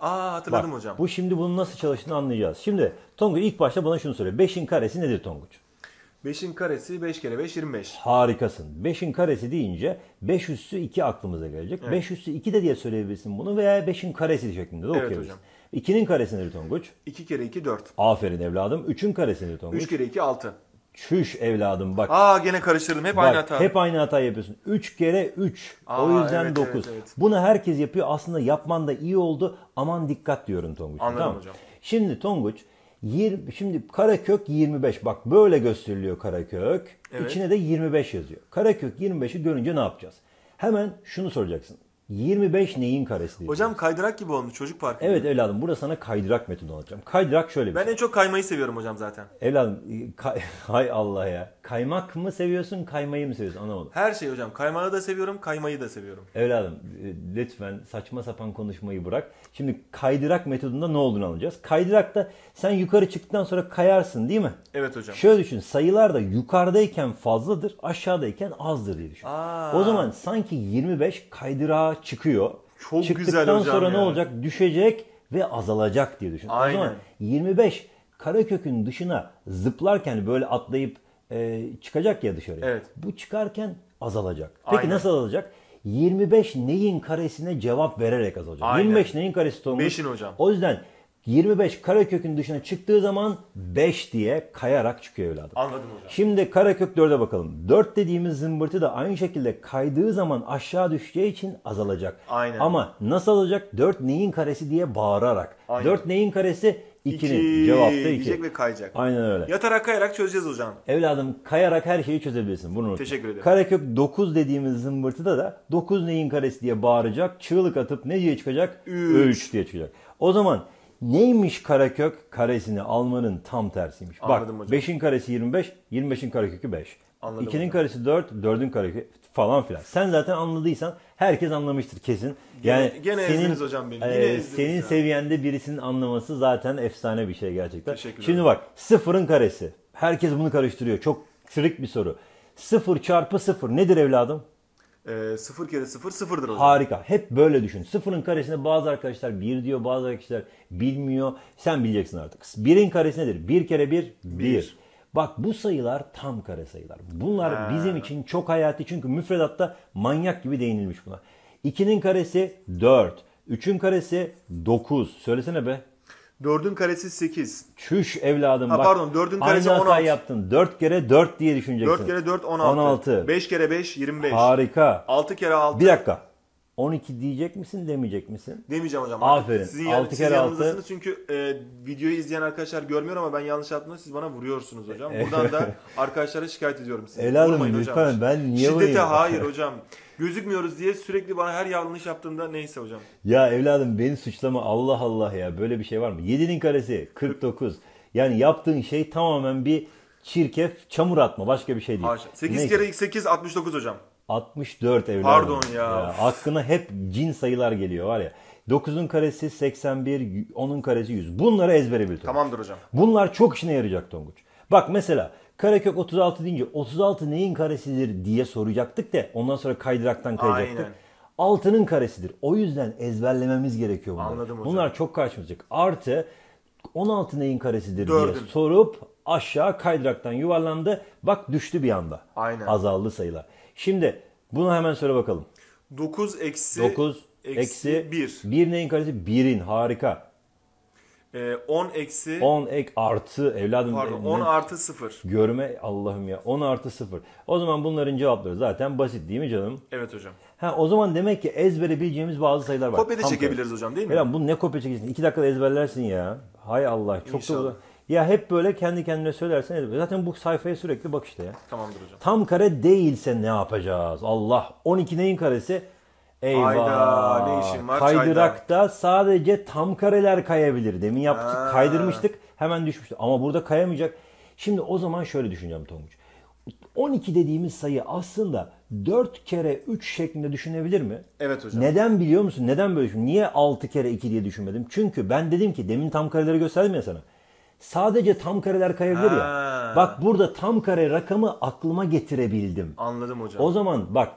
Aa hatırladım Bak, hocam. Bu şimdi bunun nasıl çalıştığını anlayacağız. Şimdi Tonguç ilk başta bana şunu söyle. 5'in karesi nedir Tonguç? 5'in karesi 5 kere 5 25. Harikasın. 5'in karesi deyince 5 üssü 2 aklımıza gelecek. 5 üssü 2 de diye söyleyebilirsin bunu veya 5'in karesi şeklinde de okuyabilirsin. hocam. 2'nin karesi nedir Tonguç? 2 kere 2 4. Aferin evladım. 3'ün karesi nedir Tonguç? 3 kere 2 6. Çüş evladım bak. Aa gene karıştırdım. Hep Bak, aynı hata. Hep aynı hata yapıyorsun. 3 kere 3. o yüzden evet, 9. evet, evet. Bunu herkes yapıyor. Aslında yapman da iyi oldu. Aman dikkat diyorum Tonguç. Anladım tamam. hocam. Şimdi Tonguç 20, şimdi karekök 25. Bak böyle gösteriliyor karekök. Evet. İçine de 25 yazıyor. Karekök 25'i görünce ne yapacağız? Hemen şunu soracaksın. 25 neyin karesi diye. Hocam kaydırak gibi olmuş çocuk parkı. Evet evladım burada sana kaydırak metodu anlatacağım. Kaydırak şöyle bir Ben şey. en çok kaymayı seviyorum hocam zaten. Evladım kay- hay Allah ya. Kaymak mı seviyorsun kaymayı mı seviyorsun anlamadım. Her şey hocam. Kaymağı da seviyorum, kaymayı da seviyorum. Evladım e, lütfen saçma sapan konuşmayı bırak. Şimdi kaydırak metodunda ne olduğunu anlayacağız. Kaydırakta sen yukarı çıktıktan sonra kayarsın değil mi? Evet hocam. Şöyle düşün sayılar da yukarıdayken fazladır aşağıdayken azdır diye düşün. Aa. O zaman sanki 25 kaydırağa çıkıyor. Çok Çıktıktan güzel hocam sonra ne ya. olacak? Düşecek ve azalacak diye düşün. O Aynen. zaman 25 karekökün dışına zıplarken böyle atlayıp e, çıkacak ya dışarıya. Evet. Bu çıkarken azalacak. Peki Aynen. nasıl azalacak? 25 neyin karesine cevap vererek azalacak. Aynen. 25 neyin karesi Tonguç? Beşin hocam. O yüzden 25 karekökün dışına çıktığı zaman 5 diye kayarak çıkıyor evladım. Anladım hocam. Şimdi karekök 4'e bakalım. 4 dediğimiz zımbırtı da aynı şekilde kaydığı zaman aşağı düşeceği için azalacak. Aynen. Ama nasıl azalacak? 4 neyin karesi diye bağırarak. Aynen. 4 neyin karesi? 2'nin. İki Cevap da diyecek 2. ve kayacak. Aynen öyle. Yatarak kayarak çözeceğiz hocam. Evladım kayarak her şeyi çözebilirsin. Bunu unutma. Teşekkür ederim. Karekök 9 dediğimiz zımbırtıda da 9 neyin karesi diye bağıracak. Çığlık atıp ne diye çıkacak? Üç. 3 diye çıkacak. O zaman neymiş karekök? Karesini almanın tam tersiymiş. Anladım Bak hocam. 5'in karesi 25, 25'in karekökü 5. Anladım 2'nin hocam. karesi 4, 4'ün karekökü falan filan. Sen zaten anladıysan herkes anlamıştır kesin. Yani gene ezdiniz hocam beni. Yine e, ezdiniz senin ya. seviyende birisinin anlaması zaten efsane bir şey gerçekten. Teşekkürler. Şimdi bak sıfırın karesi. Herkes bunu karıştırıyor. Çok trik bir soru. Sıfır çarpı sıfır nedir evladım? Ee, 0 kere 0 sıfırdır hocam. Harika. Hep böyle düşün. Sıfırın karesine bazı arkadaşlar bir diyor, bazı arkadaşlar bilmiyor. Sen bileceksin artık. Birin karesi nedir? Bir kere bir, bir. Bak bu sayılar tam kare sayılar. Bunlar Ha. bizim için çok hayati çünkü müfredatta manyak gibi değinilmiş buna. 2'nin karesi 4. 3'ün karesi 9. Söylesene be. 4'ün karesi 8. Çüş evladım Ha, bak. pardon, dördün karesi aynı hatayı 16. yaptın. 4 kere 4 diye düşüneceksin. 4 kere 4 16. 16. 5 kere 5 25. Harika. 6 kere 6. Bir dakika. 12 diyecek misin demeyecek misin? Demeyeceğim hocam. Aferin. Sizin yan, siz kere yanınızdasınız altı. çünkü e, videoyu izleyen arkadaşlar görmüyor ama ben yanlış yaptığımda siz bana vuruyorsunuz hocam. Buradan da arkadaşlara şikayet ediyorum sizi. Evladım, Vurmayın lütfen, hocam. ben niye Şiddete vurayım? hayır hocam. Gözükmüyoruz diye sürekli bana her yanlış yaptığımda neyse hocam. Ya evladım beni suçlama Allah Allah ya böyle bir şey var mı? 7'nin karesi 49. Yani yaptığın şey tamamen bir çirkef çamur atma başka bir şey değil. Haşa. 8 Neyse. kere 8 69 hocam. 64 evladım. Pardon ya. Aklına hep cin sayılar geliyor var ya. 9'un karesi 81, 10'un karesi 100. Bunları ezbere bil. Tonguç. Tamamdır hocam. Bunlar çok işine yarayacak Tonguç. Bak mesela karekök 36 deyince 36 neyin karesidir diye soracaktık da ondan sonra kaydıraktan kayacaktık. Aynen. Altının karesidir. O yüzden ezberlememiz gerekiyor bunları. Anladım hocam. Bunlar çok karşımıza. Artı 16 neyin karesidir diye Dördün. sorup aşağı kaydıraktan yuvarlandı. Bak düştü bir anda. Aynen. Azaldı sayılar. Şimdi bunu hemen söyle bakalım. 9 eksi 9 eksi eksi 1. 1 neyin karesi? 1'in harika. E, 10 eksi 10 ek artı evladım. pardon ne- 10 artı 0. Görme Allah'ım ya 10 artı 0. O zaman bunların cevapları zaten basit değil mi canım? Evet hocam. Ha o zaman demek ki ezbere bileceğimiz bazı sayılar var. Kopya da Tam çekebiliriz hocam değil mi? Ulan bu ne kopya çekeceksin? 2 dakikada ezberlersin ya. Hay Allah çok İnşallah. da Ya hep böyle kendi kendine söylersen ezber. Zaten bu sayfaya sürekli bak işte ya. Tamamdır hocam. Tam kare değilse ne yapacağız? Allah 12 neyin karesi? Eyvah. Hayda, ne işin var Kaydırakta sadece tam kareler kayabilir. Demin yaptık, Ha. kaydırmıştık. Hemen düşmüştü. Ama burada kayamayacak. Şimdi o zaman şöyle düşüneceğim Tonguç. 12 dediğimiz sayı aslında 4 kere 3 şeklinde düşünebilir mi? Evet hocam. Neden biliyor musun? Neden böyle düşündüm? Niye 6 kere 2 diye düşünmedim? Çünkü ben dedim ki demin tam kareleri gösterdim ya sana. Sadece tam kareler kayabilir ya. Ha. Bak burada tam kare rakamı aklıma getirebildim. Anladım hocam. O zaman bak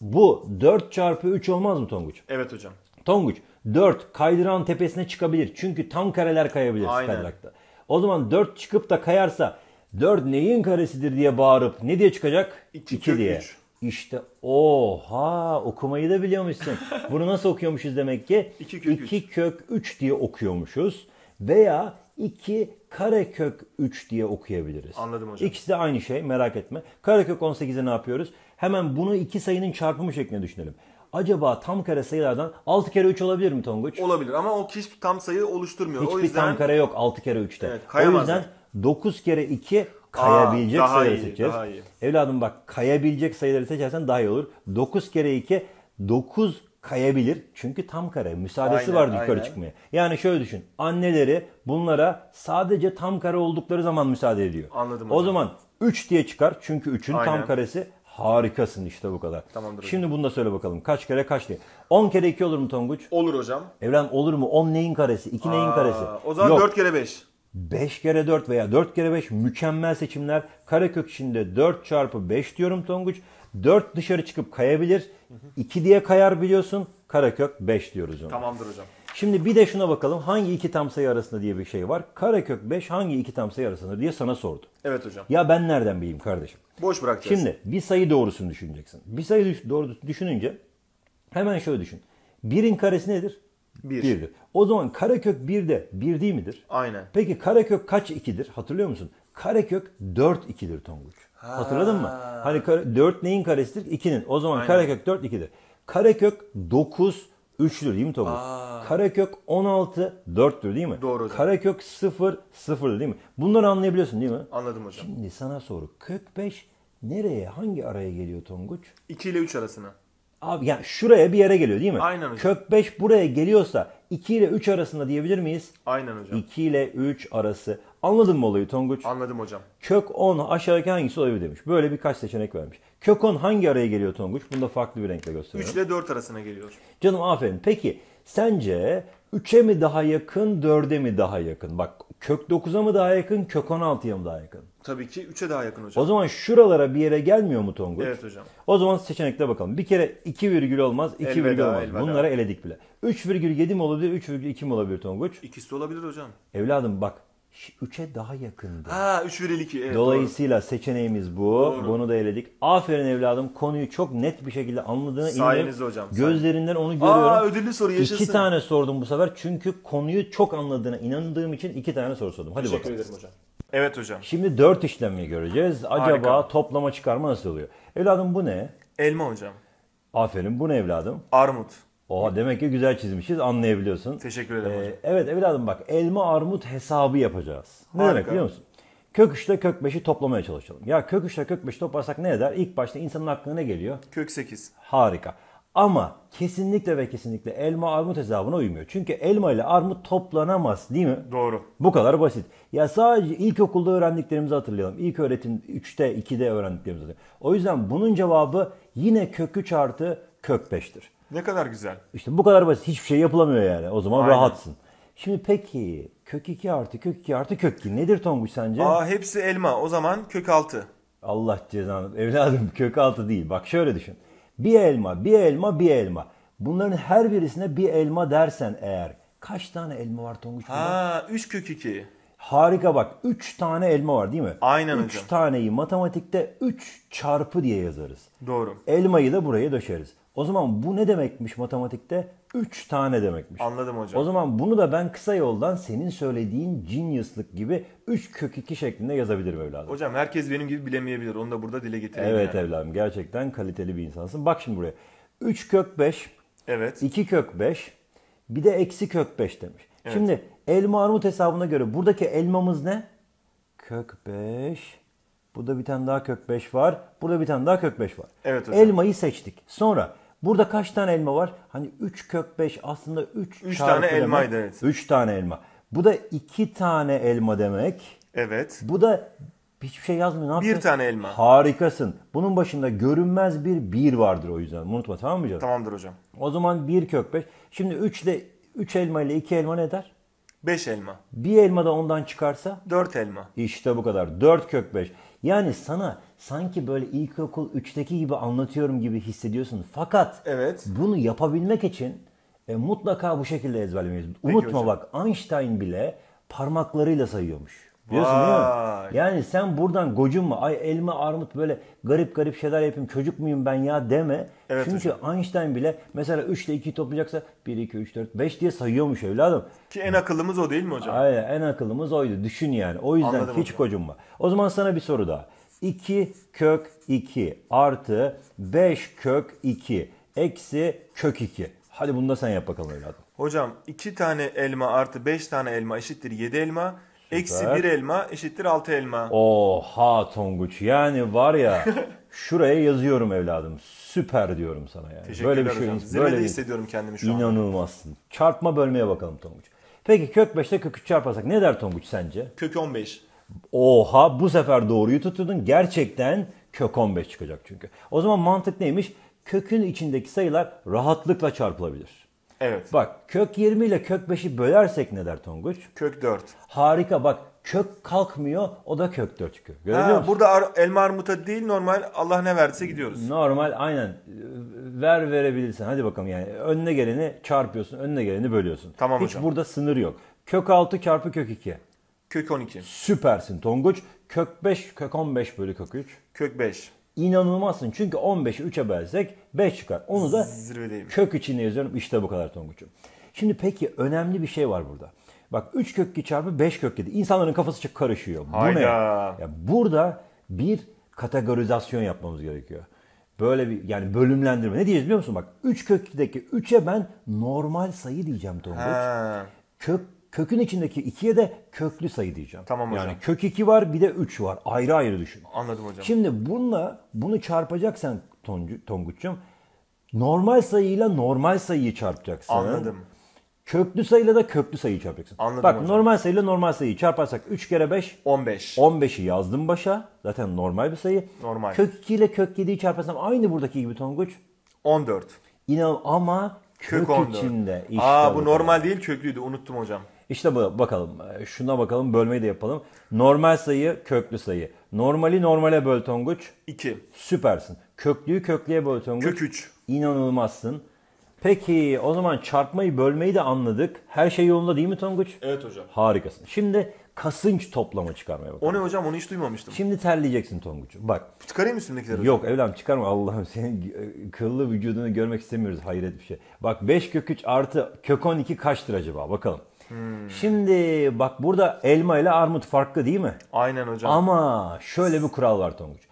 bu 4 çarpı 3 olmaz mı Tonguç? Evet hocam. Tonguç 4 kaydıran tepesine çıkabilir. Çünkü tam kareler kayabilir Aynen. kaydırakta. O zaman 4 çıkıp da kayarsa 4 neyin karesidir diye bağırıp ne diye çıkacak? İki 2 kök diye. üç. İşte oha okumayı da biliyormuşsun. Bunu nasıl okuyormuşuz demek ki? İki kök 2 kök 3 diye okuyormuşuz. Veya 2 karekök 3 diye okuyabiliriz. Anladım hocam. İkisi de aynı şey merak etme. Karekök 18'e ne yapıyoruz? Hemen bunu iki sayının çarpımı şeklinde düşünelim. Acaba tam kare sayılardan 6 kere 3 olabilir mi Tonguç? Olabilir ama o hiç tam sayı oluşturmuyor. Hiçbir o yüzden tam kare yok 6 kere 3'te. Evet, o kayamazlar. yüzden 9 kere 2 kayabilecek daha sayıları iyi, seçeceğiz. Evladım bak kayabilecek sayıları seçersen daha iyi olur. 9 kere 2 9 kayabilir. Çünkü tam kare. Müsaadesi Aynen, var yukarı aynen. çıkmaya. Yani şöyle düşün. Anneleri bunlara sadece tam kare oldukları zaman müsaade ediyor. Anladım O zaman 3 diye çıkar. Çünkü 3'ün tam karesi harikasın işte bu kadar. Tamamdır hocam. Şimdi bunu da söyle bakalım. Kaç kere kaç diye. 10 kere 2 olur mu Tonguç? olur hocam. Evladım olur mu? 10 neyin karesi? 2 neyin karesi? O zaman Yok. 4 kere 5. 5 kere 4 veya 4 kere 5 mükemmel seçimler. Karekök içinde 4 çarpı 5 diyorum Tonguç. 4 dışarı çıkıp kayabilir. 2 diye kayar biliyorsun. Karekök 5 diyoruz ona. Tamamdır hocam. Şimdi bir de şuna bakalım. Hangi iki tam sayı arasında diye bir şey var. Karekök 5 hangi iki tam sayı arasında diye sana sordu. Evet hocam. Ya ben nereden bileyim kardeşim? Boş bırakacağız. Şimdi bir sayı doğrusunu düşüneceksin. Bir sayı düş- doğrusunu düşününce hemen şöyle düşün. Birin karesi nedir? Bir. Birdir. O zaman karekök 1 de 1 değil midir? Aynen. Peki karekök kaç 2'dir? Hatırlıyor musun? Karekök 4 2'dir Tonguç. Hatırladın mı? Hani kare- 4 neyin karesidir? 2'nin. O zaman Aynen. karekök 4 2'dir. Karekök 9 3'tür değil mi Tonguç? Karekök 16 4'tür değil mi? Doğru hocam. Karekök 0 0'dır değil mi? Bunları anlayabiliyorsun değil mi? Anladım hocam. Şimdi sana soru. Kök 5 nereye, hangi araya geliyor Tonguç? 2 ile 3 arasına. Abi yani şuraya bir yere geliyor değil mi? Aynen hocam. Kök 5 buraya geliyorsa 2 ile 3 arasında diyebilir miyiz? Aynen hocam. 2 ile 3 arası. Anladın mı olayı Tonguç? Anladım hocam. Kök 10 aşağıdaki hangisi olabilir demiş. Böyle birkaç seçenek vermiş. Kök 10 hangi araya geliyor Tonguç? Bunu da farklı bir renkle 3 gösteriyorum. ile 4 arasına geliyor. Canım aferin. Peki sence 3'e mi daha yakın, 4'e mi daha yakın? Bak kök 9'a mı daha yakın, kök 16'ya mı daha yakın? Tabii ki 3'e daha yakın hocam. O zaman şuralara bir yere gelmiyor mu Tonguç? Evet hocam. O zaman seçeneklere bakalım. Bir kere 2 virgül olmaz, 2 Elveda, virgül olmaz. elveda. Bunları eledik bile. 3,7 mi olabilir, 3,2 mi olabilir Tonguç? İkisi de olabilir hocam. Evladım bak 3'e daha yakındı. Ha 3 viril 2. Evet, Dolayısıyla seçeneğimiz bu. Doğru. Bunu da eledik. Aferin evladım. Konuyu çok net bir şekilde anladığına Sayenizde hocam, Gözlerinden onu doğru. görüyorum. Aa ödüllü soru yaşasın. İki tane sordum bu sefer. Çünkü konuyu çok anladığına inandığım için iki tane soru sordum. Hadi Teşekkür bakalım. ederim hocam. Evet hocam. Şimdi dört işlemi göreceğiz. Acaba Harika. toplama çıkarma nasıl oluyor? Evladım bu ne? Elma hocam. Aferin bu ne evladım? Armut. Oha demek ki güzel çizmişiz anlayabiliyorsun. Teşekkür ederim Ee, hocam. evet evladım bak elma armut hesabı yapacağız. Ne Harika. demek biliyor musun? Kök 3 ile kök 5'i toplamaya çalışalım. Ya kök 3 ile kök 5'i toplarsak ne eder? İlk başta insanın aklına ne geliyor? Kök 8. Harika. Ama kesinlikle ve kesinlikle elma armut hesabına uymuyor. Çünkü elma ile armut toplanamaz değil mi? Doğru. Bu kadar basit. Ya sadece ilkokulda öğrendiklerimizi hatırlayalım. İlk öğretim 3'te 2'de öğrendiklerimizi hatırlayalım. O yüzden bunun cevabı yine kök 3 artı kök 5'tir. Ne kadar güzel. İşte bu kadar basit. Hiçbir şey yapılamıyor yani. O zaman Aynen. rahatsın. Şimdi peki kök 2 artı kök 2 artı kök 2 nedir Tonguç sence? Aa hepsi elma. O zaman kök 6. Allah cezanı. Evladım kök 6 değil. Bak şöyle düşün. Bir elma, bir elma, bir elma. Bunların her birisine bir elma dersen eğer kaç tane elma var Tonguç? Ha 3 kök 2. Harika bak. 3 tane elma var değil mi? Aynen 3 hocam. taneyi matematikte 3 çarpı diye yazarız. Doğru. Elmayı da buraya döşeriz. O zaman bu ne demekmiş matematikte? 3 tane demekmiş. Anladım hocam. O zaman bunu da ben kısa yoldan senin söylediğin genius'lık gibi 3 kök 2 şeklinde yazabilirim evladım. Hocam herkes benim gibi bilemeyebilir. Onu da burada dile getireyim Evet yani. evladım gerçekten kaliteli bir insansın. Bak şimdi buraya. 3 kök 5, Evet. 2 kök 5, bir de eksi kök 5 demiş. Şimdi elma armut hesabına göre buradaki elmamız ne? Kök 5. Burada bir tane daha kök 5 var. Burada bir tane daha kök 5 var. Evet hocam. Elmayı seçtik. Sonra burada kaç tane elma var? Hani 3 kök 5 aslında 3 Üç tane elmaydı, evet. 3 tane elma. Bu da 2 tane elma demek. Evet. Bu da hiçbir şey yazmıyor. Ne yapacağız? tane elma. Harikasın. Bunun başında görünmez bir bir vardır o yüzden. Unutma tamam mı canım? Tamamdır hocam. O zaman 1 kök 5. Şimdi 3 ile 3 elma ile 2 elma ne eder? 5 elma. Bir elma da ondan çıkarsa 4 elma. işte bu kadar. 4 kök 5. Yani sana sanki böyle ilkokul 3'teki gibi anlatıyorum gibi hissediyorsun. Fakat Evet. bunu yapabilmek için E, mutlaka bu şekilde ezberlemeliyiz. Unutma hocam. bak Einstein bile parmaklarıyla sayıyormuş. Biliyorsun değil Vay. mi? Yani sen buradan gocunma. Ay elma armut böyle garip garip şeyler yapayım. Çocuk muyum ben ya deme. Evet Çünkü Einstein bile mesela 3 ile 2'yi toplayacaksa 1, 2, 3, 4, 5 diye sayıyormuş evladım. Ki en akıllımız o değil mi hocam? Aynen en akıllımız oydu. Düşün yani. O yüzden Anladım hiç hocam. gocunma. O zaman sana bir soru daha. 2 kök 2 artı 5 kök 2 eksi kök 2. Hadi bunu da sen yap bakalım evladım. Hocam 2 tane elma artı 5 tane elma eşittir 7 elma. Eksi 1 elma eşittir 6 elma. Oha Tonguç yani var ya şuraya yazıyorum evladım. Süper diyorum sana yani. Teşekkürler böyle bir şey hocam. böyle Zirvede bir hissediyorum kendimi şu an. inanılmazsın. Çarpma bölmeye bakalım Tonguç. Peki kök 5'te kök 3 çarparsak ne der Tonguç sence? Kök 15. Oha bu sefer doğruyu tutturdun. Gerçekten kök 15 çıkacak çünkü. O zaman mantık neymiş? Kökün içindeki sayılar rahatlıkla çarpılabilir. Evet. Bak kök 20 ile kök 5'i bölersek ne der Tonguç? Kök 4. Harika bak kök kalkmıyor o da kök 4 çıkıyor. Görebiliyor Ha, musun? burada ar- elma armuta değil normal Allah ne verdiyse gidiyoruz. Normal aynen ver verebilirsin. Hadi bakalım yani önüne geleni çarpıyorsun önüne geleni bölüyorsun. Tamam Hiç hocam. burada sınır yok. Kök 6 çarpı kök 2. Kök 12. Süpersin Tonguç. Kök 5 kök 15 bölü kök 3. Kök 5. İnanılmazsın çünkü 15'i 3'e bölsek 5 çıkar. Onu da Zirvedeyim. kök içine yazıyorum. İşte bu kadar Tonguç'um. Şimdi peki önemli bir şey var burada. Bak 3 kök 2 çarpı 5 kök 7. İnsanların kafası çok karışıyor. Bu Hayda. ne? Ya burada bir kategorizasyon yapmamız gerekiyor. Böyle bir yani bölümlendirme. Ne diyeceğiz biliyor musun? Bak 3 kök 2'deki 3'e ben normal sayı diyeceğim Tonguç. Kök kökün içindeki 2'ye de köklü sayı diyeceğim. Tamam hocam. Yani kök 2 var bir de 3 var. Ayrı ayrı düşün. Anladım hocam. Şimdi bununla bunu çarpacaksan Toncu, Tonguç'um normal sayıyla normal sayıyı çarpacaksın. Anladım. Köklü sayıyla da köklü sayıyı çarpacaksın. Anladım Bak hocam. normal sayıyla normal sayıyı çarparsak 3 kere 5 15. 15'i yazdım başa. Zaten normal bir sayı. Normal. Kök 2 ile kök 7'yi çarparsam aynı buradaki gibi Tonguç. 14. İnan ama kök, Kök 14. içinde. İşte Aa bu kadar. normal değil köklüydü unuttum hocam. İşte bu bakalım. Ee, Şuna bakalım bölmeyi de yapalım. Normal sayı köklü sayı. Normali normale böl Tonguç. 2. Süpersin. Köklüyü köklüye böl Tonguç. Kök 3. İnanılmazsın. Peki o zaman çarpmayı bölmeyi de anladık. Her şey yolunda değil mi Tonguç? Evet hocam. Harikasın. Şimdi kasınç toplama çıkarmaya bakalım. O ne hocam onu hiç duymamıştım. Şimdi terleyeceksin Tonguç. Bak Çıkarayım üstümdekileri yok evlam çıkarma Allah'ım senin e, kıllı vücudunu görmek istemiyoruz. Hayret bir şey. Bak 5 kök 3 artı kök 12 kaçtır acaba bakalım. Hmm. Şimdi bak burada elma ile armut farklı değil mi? Aynen hocam. Ama şöyle bir kural var Tonguç.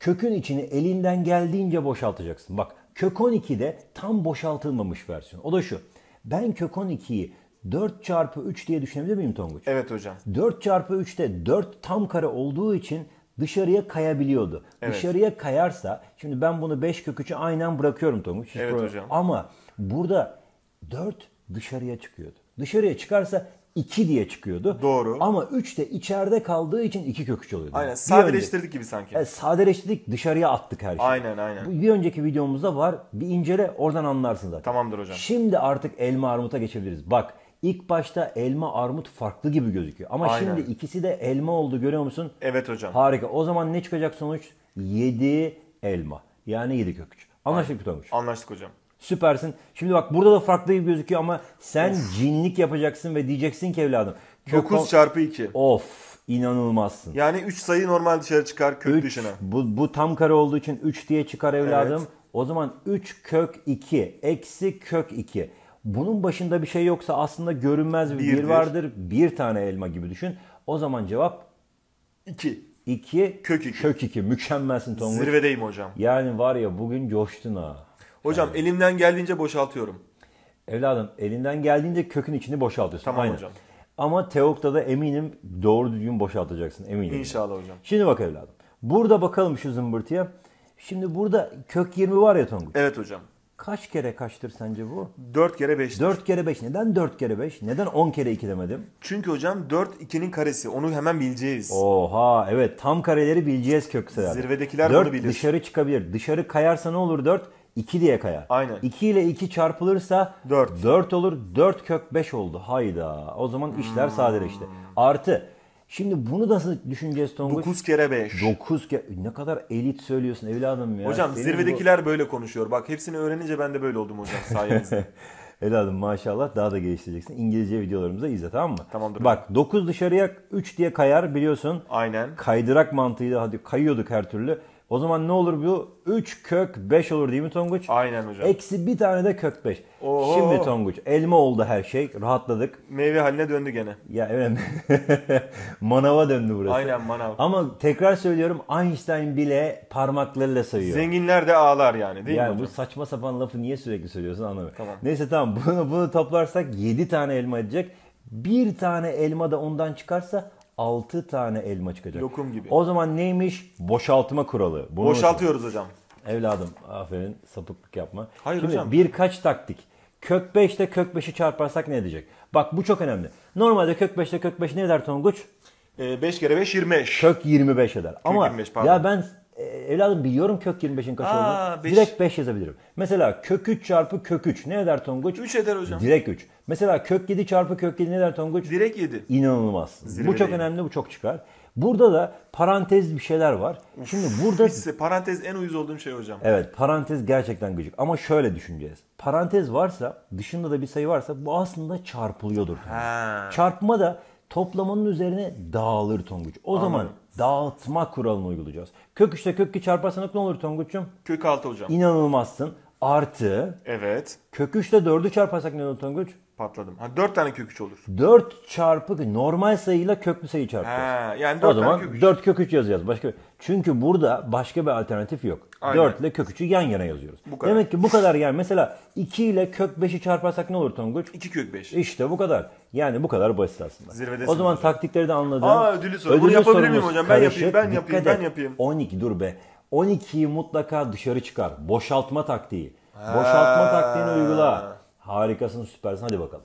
Kökün içini elinden geldiğince boşaltacaksın. Bak kök 12'de tam boşaltılmamış versiyon. O da şu. Ben kök 12'yi 4 çarpı 3 diye düşünebilir miyim Tonguç? Evet hocam. 4 çarpı 3'te 4 tam kare olduğu için dışarıya kayabiliyordu. Evet. Dışarıya kayarsa şimdi ben bunu 5 kök 3'ü aynen bırakıyorum Tonguç. Hiç Evet problem- hocam. Ama burada 4 dışarıya çıkıyordu. Dışarıya çıkarsa 2 diye çıkıyordu. Doğru. Ama 3 de içeride kaldığı için 2 kök 3 oluyordu. Aynen sadeleştirdik gibi sanki. Evet, sadeleştirdik dışarıya attık her şeyi. Aynen, aynen. Bu Bir önceki videomuzda var. Bir incele oradan anlarsın zaten. Tamamdır hocam. Şimdi artık elma armuta geçebiliriz. Bak ilk başta elma armut farklı gibi gözüküyor. Ama Aynen. şimdi ikisi de elma oldu görüyor musun? Evet hocam. Harika. O zaman ne çıkacak sonuç? 7 elma. Yani 7 kök üç. Anlaştık mı Tonguç? Anlaştık hocam. Süpersin. Şimdi bak burada da farklı gibi gözüküyor ama sen cinlik yapacaksın ve diyeceksin ki evladım. kök 9 on- çarpı 2. Of inanılmazsın. Yani 3 sayı normal dışarı çıkar kök Üç, dışına. Bu, bu tam kare olduğu için 3 diye çıkar evladım. Evet. O zaman 3 kök 2 eksi kök 2. Bunun başında bir şey yoksa aslında görünmez bir bir Birdir. vardır. Bir tane elma gibi düşün. O zaman cevap 2. 2 Kök iki. Kök 2. Mükemmelsin Tonguç. Zirvedeyim hocam. Yani var ya bugün coştun ha. Hocam elimden geldiğince boşaltıyorum. Evladım elinden geldiğince kökün içini boşaltıyorsun. Tamam Aynen. hocam. Ama Teok'ta da eminim doğru düzgün boşaltacaksın eminim. İnşallah hocam. Şimdi bak evladım. Burada bakalım şu zımbırtıya. Şimdi burada kök 20 var ya Tonguç. Evet hocam. Kaç kere kaçtır sence bu? 4 kere 5. 4 kere 5. Neden 4 kere 5? Neden 10 kere 2 demedim? Çünkü hocam 4 2'nin karesi. Onu hemen bileceğiz. Oha evet tam kareleri bileceğiz kök sayıda. Zirvedekiler 4 bunu bilir. dışarı çıkabilir. Dışarı kayarsa ne olur 4? 2 diye kayar. Aynen. 2 ile 2 çarpılırsa Dört. 4 olur. 4 kök 5 oldu. Hayda. O zaman işler Hmm. sadeleşti. Artı. Şimdi bunu nasıl düşüneceğiz Tonguç? 9 kere 5. 9 kere. Ne kadar elit söylüyorsun evladım ya. Hocam Senin bu- zirvedekiler böyle konuşuyor. Bak hepsini öğrenince ben de böyle oldum hocam sayenizde. Evladım maşallah daha da geliştireceksin. İngilizce videolarımızı izle tamam mı? Tamamdır. Bak 9 dışarıya 3 diye kayar biliyorsun. Aynen. Kaydırak mantığıyla hadi kayıyorduk her türlü. O zaman ne olur bu? 3 kök 5 olur değil mi Tonguç? Aynen hocam. Eksi bir tane de kök 5. Oho. Şimdi Tonguç elma oldu her şey. Rahatladık. Meyve haline döndü gene. Ya evet. Manava döndü burası. Aynen manav. Ama tekrar söylüyorum Einstein bile parmaklarıyla sayıyor. Zenginler de ağlar yani değil mi yani hocam? bu saçma sapan lafı niye sürekli söylüyorsun anlamıyorum. Tamam. Neyse tamam bunu, bunu toplarsak 7 tane elma edecek. Bir tane elma da ondan çıkarsa 6 tane elma çıkacak. Lokum gibi. O zaman neymiş? Boşaltma kuralı. Bunu unutma. Boşaltıyoruz hocam. Evladım aferin sapıklık yapma. Hayır Şimdi hocam. birkaç taktik. Kök 5 ile kök 5'i çarparsak ne edecek? Bak bu çok önemli. Normalde kök 5 ile kök 5 ne eder Tonguç? 5 kere 5 25. Kök 25 eder. Ama 25, pardon. ya ben evladım biliyorum kök 25'in kaç Aa, olduğunu. beş. Direkt 5 yazabilirim. Mesela kök 3 çarpı kök 3 ne eder Tonguç? 3 eder hocam. Direkt 3. Mesela kök 7 çarpı kök 7 ne eder Tonguç? Direkt 7. İnanılmaz. Bu Zirvedeyim. çok önemli, bu çok çıkar. Burada da parantez bir şeyler var. Şimdi burada Size parantez en uyuz olduğum şey hocam. Evet parantez gerçekten gıcık ama şöyle düşüneceğiz. Parantez varsa dışında da bir sayı varsa bu aslında çarpılıyordur. Ha. Çarpma da toplamanın üzerine dağılır Tonguç. O zaman dağıtma kuralını uygulayacağız. Kök 3'te kök 2 çarparsan ne olur Tonguç'um? Kök 6 hocam. İnanılmazsın. Artı Evet. kök 3'te 4'ü çarparsak ne olur Tonguç? Patladım. Ha 4 tane kök 3 olur. 4 çarpı normal sayıyla köklü sayı çarpacağız. Ha, yani O 4 zaman tane kök 3. 4 kök 3 yazacağız. Başka Çünkü burada başka bir alternatif yok. Aynen. 4 ile kök 3'ü yan yana yazıyoruz. Bu kadar. Demek ki bu kadar yani. Mesela 2 ile kök 5'i çarparsak ne olur Tonguç? 2 kök 5. İşte bu kadar. Yani bu kadar basit aslında. Zirvedesiniz o zaman hocam. taktikleri de anladın. Aa, ödüllü soru. Bunu yapabilir miyim hocam? Ben yapayım, ben yapayım, ben yapayım. 12 dur be. 12'yi mutlaka dışarı çıkar. Boşaltma taktiği. Boşaltma taktiğini uygula. Harikasın süpersin hadi bakalım.